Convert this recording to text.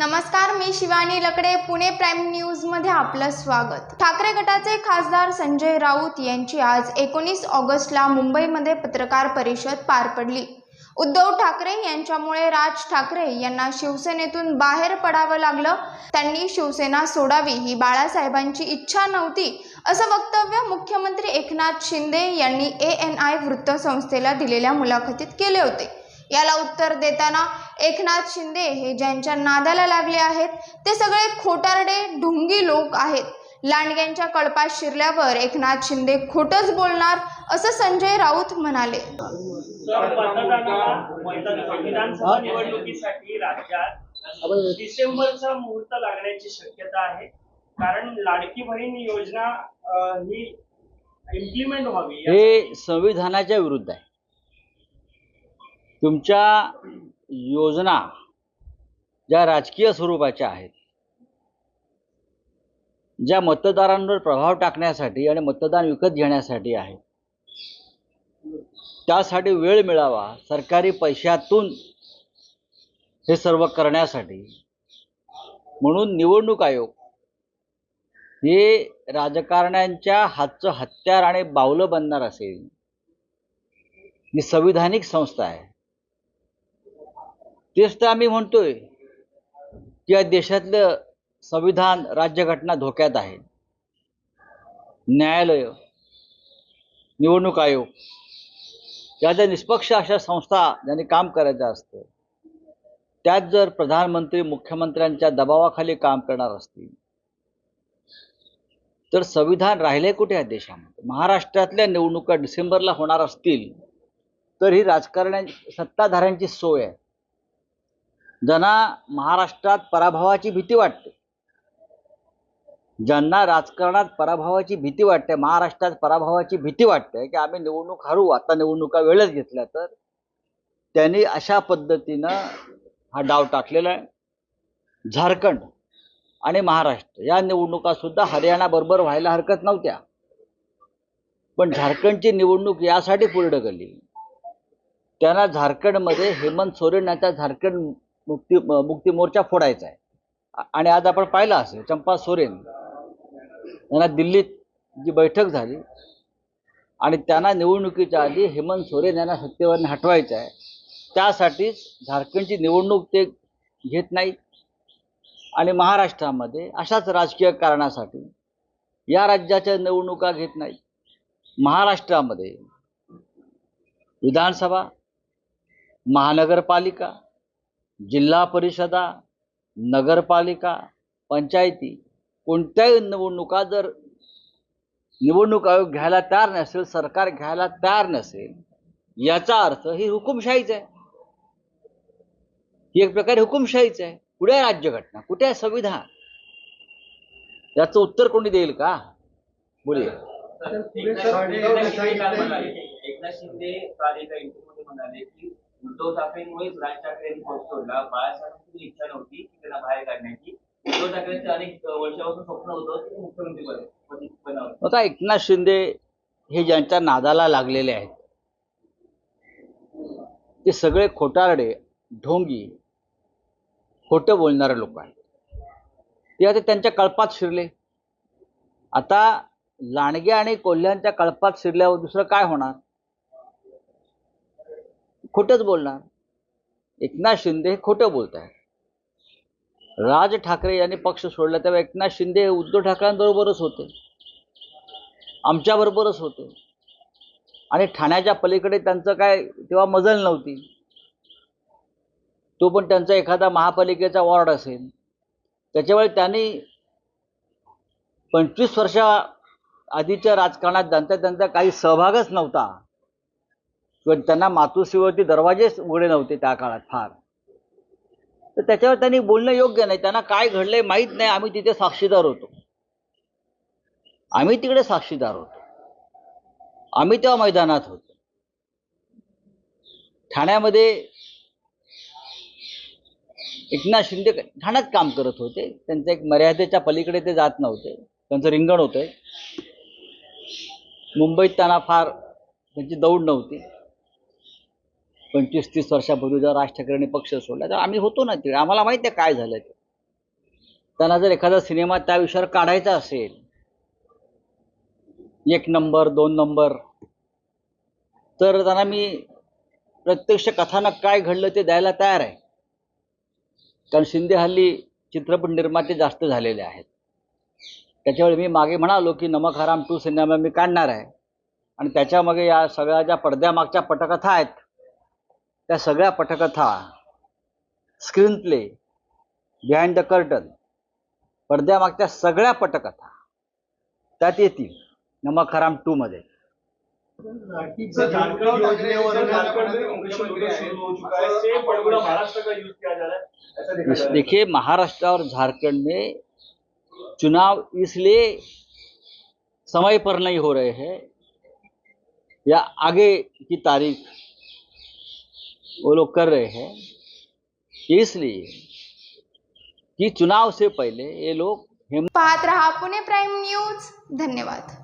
नमस्कार मी शिवानी लकडे पुणे प्राईम न्यूजमध्ये आपलं स्वागत. ठाकरे गटाचे खासदार संजय राऊत यांची आज एकोणीस ऑगस्टला मुंबईमध्ये पत्रकार परिषद पार पडली. उद्धव ठाकरे यांच्यामुळे राज ठाकरे यांना शिवसेनेतून बाहेर पडावं लागलं. त्यांनी शिवसेना सोडावी ही बाळासाहेबांची इच्छा नव्हती असं वक्तव्य मुख्यमंत्री एकनाथ शिंदे यांनी ए एन आय वृत्तसंस्थेला दिलेल्या मुलाखतीत केले होते. याला उत्तर देताना एकनाथ शिंदे हे ज्यांच्या नादाला लागले आहेत ते सगळे खोटारडे ढोंगी लोक आहेत. लांडग्यांच्या कळपात शिरल्यावर एकनाथ शिंदे खोटच बोलणार असं संजय राऊत म्हणाले. निवडणुकीसाठी राज्यात डिसेंबरचा मुहूर्त लागण्याची शक्यता आहे. कारण लाडकी बहीण योजना ही इम्प्लिमेंट व्हावी या- हे संविधानाच्या विरुद्ध आहे. तुमच्या योजना ज्या राजकीय स्वरूपाच्या आहेत ज्या मतदारांवर प्रभाव टाकण्यासाठी आणि मतदान विकत घेण्यासाठी आहे त्यासाठी वेळ मिळावा सरकारी पैशातून हे सर्व करण्यासाठी. म्हणून निवडणूक आयोग हे राजकारण्यांच्या हातचं हत्यार आणि बावलं बनणार असेल. ही संविधानिक संस्था आहे. तेच तर आम्ही म्हणतोय की या देशातलं संविधान राज्यघटना धोक्यात आहे. न्यायालय निवडणूक आयोग या ज्या निष्पक्ष अशा संस्था ज्यांनी काम करायचं असतं त्यात जर प्रधानमंत्री मुख्यमंत्र्यांच्या दबावाखाली काम करणार असतील तर संविधान राहिले कुठे या देशामध्ये? महाराष्ट्रातल्या निवडणुका डिसेंबरला होणार असतील तर ही राजकारण्या सत्ताधाऱ्यांची सोय आहे. ज्यांना महाराष्ट्रात पराभवाची भीती वाटते ज्यांना राजकारणात पराभवाची भीती वाटते महाराष्ट्रात पराभवाची भीती वाटते की आम्ही निवडणूक हरू आता निवडणुका वेळच घेतल्या तर त्यांनी अशा पद्धतीनं हा डाव टाकलेला आहे. झारखंड आणि महाराष्ट्र या निवडणुका सुद्धा हरियाणाबरोबर व्हायला हरकत नव्हत्या. पण झारखंडची निवडणूक यासाठी पुढे ढकलली. त्यांना झारखंडमध्ये हेमंत सोरेन यांचा झारखंड मुक्ती मुक्ती मोर्चा फोडायचा आहे. आणि आज आपण पाहिलं असेल चंपा सोरेन यांना दिल्लीत जी बैठक झाली आणि त्यांना निवडणुकीच्या आधी हेमंत सोरेन यांना सत्तेवरून हटवायचं आहे. त्यासाठीच झारखंडची निवडणूक ते घेत नाहीत. आणि महाराष्ट्रामध्ये अशाच राजकीय कारणासाठी या राज्याच्या निवडणुका घेत नाहीत. महाराष्ट्रामध्ये विधानसभा महानगरपालिका जिल्हा परिषदा नगरपालिका पंचायती कोणत्याही निवडणुका जर निवडणूक आयोग घ्यायला तयार नसेल सरकार घ्यायला तयार नसेल याचा अर्थ ही हुकुमशाहीच आहे. ही एक प्रकारे हुकुमशाहीच आहे. कुठे आहे राज्यघटना? कुठे आहे संविधान? याचं उत्तर कोणी देईल का? बोलूया एकनाथ शिंदे एकनाथ शिंदे काल एका इंटरव्ह्यूमध्ये म्हणाले की उद्धव ठाकरेंमुळेच राज ठाकरे यांनी पक्ष सोडला बाळासाहेबांची इच्छा नव्हती की त्यांना बाहेर काढण्याची. उद्धव ठाकरेंचे अनेक वर्षापासून स्वप्न होतं की मुख्यमंत्री बने बनावं. आता एकनाथ शिंदे हे ज्यांच्या नादाला लागलेले आहेत ते सगळे खोटारडे ढोंगी खोटं बोलणारे लोक आहेत. ते आता त्यांच्या कळपात शिरले. आता लांडगे आणि कोल्ह्यांच्या कळपात शिरल्यावर दुसरं काय होणार? खोटंच बोलणार. एकनाथ शिंदे हे खोटं बोलत आहेत. राज ठाकरे यांनी पक्ष सोडला तेव्हा एकनाथ शिंदे हे उद्धव ठाकरेंबरोबरच होते. आमच्याबरोबरच होते. आणि ठाण्याच्या पलीकडे त्यांचं काय तेव्हा मजल नव्हती. तो पण त्यांचा एखादा महापालिकेचा वॉर्ड असेल. त्याच्यामुळे त्यांनी पंचवीस वर्षा आधीच्या राजकारणात त्यांचा त्यांचा काही सहभागच नव्हता. किंवा त्यांना मातोश्रीवरती दरवाजेच उघडे नव्हते त्या काळात फार. तर त्याच्यावर त्यांनी बोलणं योग्य नाही. त्यांना काय घडलंय माहीत नाही. आम्ही तिथे साक्षीदार होतो. आम्ही तिकडे साक्षीदार होतो. आम्ही तेव्हा मैदानात होतो. ठाण्यामध्ये एकनाथ शिंदे ठाण्यात काम करत होते. त्यांच्या एक मर्यादेच्या पलीकडे ते जात नव्हते. त्यांचं रिंगण होतं. मुंबईत त्यांना फार त्यांची दौड नव्हती. पंचवीस तीस वर्षापूर्वी जर राज ठाकरेंनी पक्ष सोडला तर आम्ही होतो ना तिकडे. आम्हाला माहिती आहे काय झालं ते. त्यांना जर एखादा सिनेमा त्या विषयावर काढायचा असेल एक नंबर दोन नंबर तर त्यांना मी प्रत्यक्ष कथानक काय घडलं ते द्यायला तयार आहे. कारण शिंदे हल्ली चित्रपट निर्माते जास्त झालेले आहेत. त्याच्यावेळी मी मागे म्हणालो की नमक हराम टू सिनेमा मी काढणार आहे. आणि त्याच्यामागे या सगळ्या ज्या पडद्यामागच्या पटकथा आहेत त्या सगळ्या पटकथा screen play behind the curtain पडद्यामागच्या सगळ्या पटकथा त्यात येतील. नमक हराम टू मध्ये. देखिए महाराष्ट्र और झारखंड में चुनाव इसलिए समय पर नहीं हो रहे हैं. या आगे की तारीख वो लोग कर रहे हैं। इसलिए कि चुनाव से पहले ये लोग पाहत रहा पुणे प्राइम न्यूज धन्यवाद।